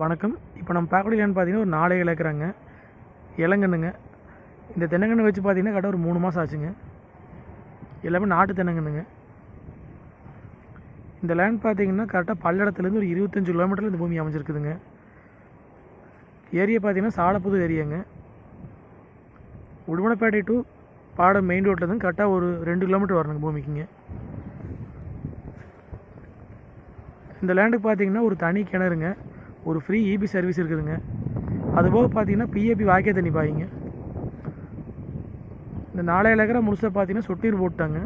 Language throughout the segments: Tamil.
வணக்கம். இப்போ நம்ம பார்க்கக்கூடிய லேண்ட் பார்த்தீங்கன்னா ஒரு நாலு இழக்கிறாங்க இளங்கண்ணுங்க. இந்த தென்னங்கன்று வச்சு பார்த்தீங்கன்னா கரெக்டாக ஒரு மூணு மாதம் ஆச்சுங்க. எல்லாமே நாட்டு தென்னங்கன்னுங்க இந்த லேண்ட் பார்த்தீங்கன்னா கரெக்டாக பல்லடத்துலேருந்து ஒரு இருபத்தஞ்சு கிலோமீட்டரில் இந்த பூமி அமைஞ்சிருக்குதுங்க. ஏரியா பார்த்தீங்கன்னா சாலப்புது ஏரியாங்க. உடுமலைப்பேட்டை டு பாடம் மெயின் ரோட்லேருந்து கரெக்டாக ஒரு ரெண்டு கிலோமீட்டர் வரணுங்க பூமிக்குங்க. இந்த லேண்டுக்கு பார்த்தீங்கன்னா ஒரு தனி கிணறுங்க. ஒரு ஃப்ரீ இபி சர்வீஸ் இருக்குதுங்க. அதுபோக பார்த்தீங்கன்னா பிஏபி வாய்க்கா தண்ணி பாயிங்க. இந்த நாலாயிரம் ஏக்கரை முழுசாக பார்த்தீங்கன்னா சொட்டீர் போட்டாங்க.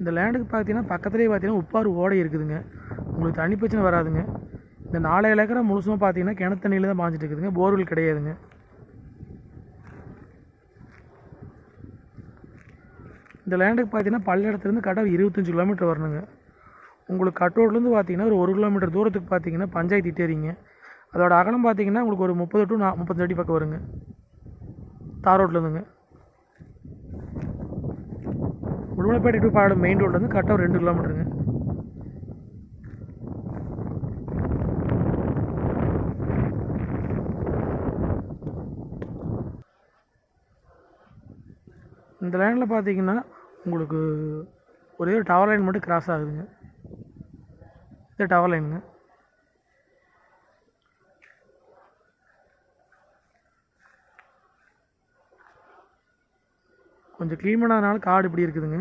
இந்த லேண்டுக்கு பார்த்தீங்கன்னா பக்கத்துலேயே பார்த்தீங்கன்னா உப்பாறு ஓடை இருக்குதுங்க. உங்களுக்கு தண்ணி பிரச்சனை வராதுங்க. இந்த நாலாயிரம் ஏக்கரை முழுசும் பார்த்தீங்கன்னா கிணத்து தண்ணியில் தான் பாஞ்சிட்டு இருக்குதுங்க. போர்வெல் கிடையாதுங்க. இந்த லேண்டுக்கு பார்த்தீங்கன்னா பல்லடத்துலேருந்து கரெக்டாக இருபத்தஞ்சி கிலோமீட்டர் வரணுங்க. உங்களுக்கு கட்டோட்லேருந்து பார்த்தீங்கன்னா ஒரு ஒரு கிலோமீட்டர் தூரத்துக்கு பார்த்தீங்கன்னா பஞ்சாயத்து இட்டேரிங்க அதோட அகலம் பார்த்தீங்கன்னா உங்களுக்கு ஒரு முப்பது டு நா முப்பத்தஞ்சு அடி பக்கம் வருங்க. தார் ரோட்லேருந்துங்க உடுமலைப்பேட்டை டு பாடம் மெயின் ரோட்லேருந்து கரெக்டாக ஒரு ரெண்டு கிலோமீட்டருங்க இந்த லைனில் பார்த்தீங்கன்னா உங்களுக்கு ஒரே ஒரு டவர் லைன் மட்டும் கிராஸ் ஆகுதுங்க. இது டவர் லைனுங்க கொஞ்சம் க்ளீன் பண்ணாதனால காடு இப்படி இருக்குதுங்க.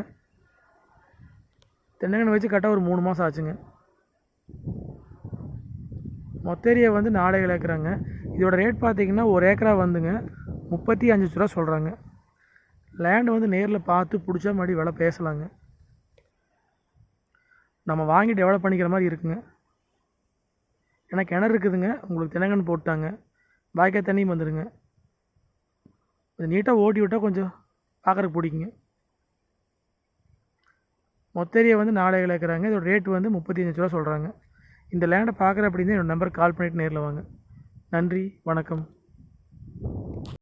தென்னங்கன்று வச்சு கரெக்டாக ஒரு மூணு மாதம் ஆச்சுங்க. மொத்த ஏரியா வந்து நாலு ஏழு ஏக்கராங்க இதோட ரேட் பார்த்தீங்கன்னா ஒரு ஏக்கரா வந்துங்க. முப்பத்தி அஞ்சு ரூபா சொல்கிறாங்க லேண்டை வந்து நேரில் பார்த்து பிடிச்சா மறுபடியும் விலை பேசலாங்க. நம்ம வாங்கி டெவலப் பண்ணிக்கிற மாதிரி இருக்குங்க. ஏன்னா கிணறு இருக்குதுங்க. உங்களுக்கு தினங்கன் போட்டாங்க. வாய்க்கா தண்ணியும் வந்துடுங்க கொஞ்சம் நீட்டாக ஓட்டி விட்டால் கொஞ்சம் பார்க்குறக்கு பிடிக்குங்க. மொத்த ஏரியா வந்து நாலு ஏழு ஏக்கராங்க. இதோட ரேட் வந்து முப்பத்தி அஞ்சு ரூபா சொல்கிறாங்க இந்த லேண்டை பார்க்குற அப்படின்னு என்னோடய நம்பர் கால் பண்ணிவிட்டு நேரில் வாங்க. நன்றி வணக்கம்.